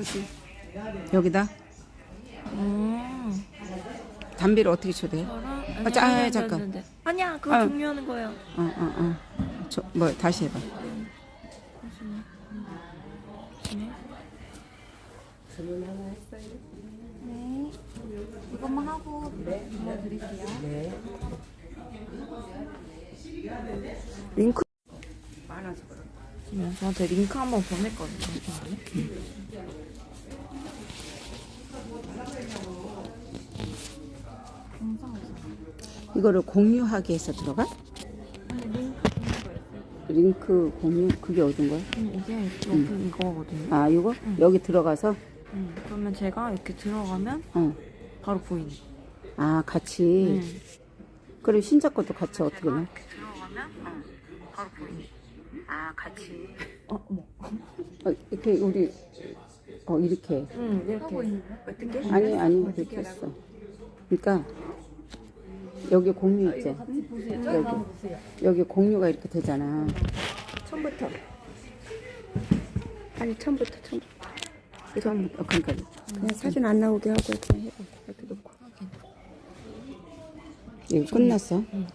여기. 여기다 음. 담배를 어떻게 쳐대? 저랑 아, 자, 아, 잠깐. 아니야 그거 아. 종료하는 거예요. 어, 어, 어. 저, 뭐, 다시 해봐. 네. 이것만 하고 보여드릴게요. 링크. 많아서 그래. 지금 저한테 링크 한번 보냈거든요. 이거를 공유하기 해서 들어가? 링크 공유? 그게 어딘 거야? 음, 이게 여기 이거거든요. 아, 이거? 여기 들어가서? 음, 그러면 제가 이렇게 들어가면 어. 바로 보이네. 아, 같이. 음. 그리고 신자 것도 같이 어떻게 해? 이렇게 들어가면 어, 바로 보이네. 아, 같이. 어, 어머. 어, 이렇게 우리, 어, 이렇게. 음, 이렇게. 어떻게? 아니, 아니, 이렇게 했어. 그러니까, 여기 공유 있지? 여기. 여기 공유가 이렇게 되잖아. 처음부터. 아니, 처음부터, 처음부터. 처음부터. 어, 그러니까, 그냥 사진 안 나오게 하고 그냥 해봐. 이렇게 놓고. 이거 끝났어? 응.